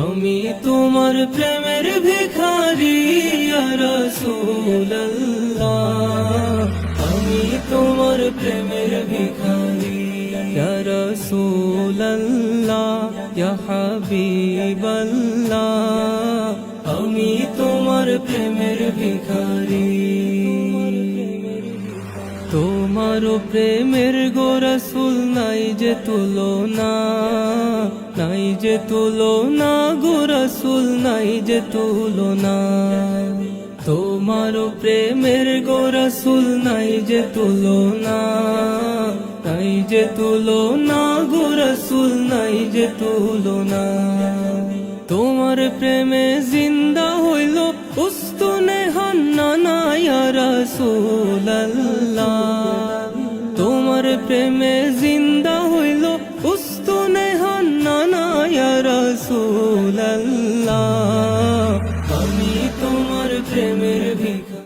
আমি তোমার প্রেমের ভিখারি রসুল্লাহ আমি তোমার প্রেমের ভিখারি রসুল্লাহ হাবিবাল্লাহ আমি তোমার প্রেমের ভিখারি তোমার প্রেমের গোরসুল নাই যে তুলনা নাই যে তুলনা গোরসুল নাই যে তুলনা। তোমার প্রেমের গোরসুল নাই যে তুলনা। নাই যে তুলনা গোরসুল নাই যে তুলনা। তোমার প্রেমে জিন্দা হইল উস্তুনে হান্না রসুল্লাহ তোমার প্রেমে রসুল্লাহ আমি তোমার প্রেমের ভিক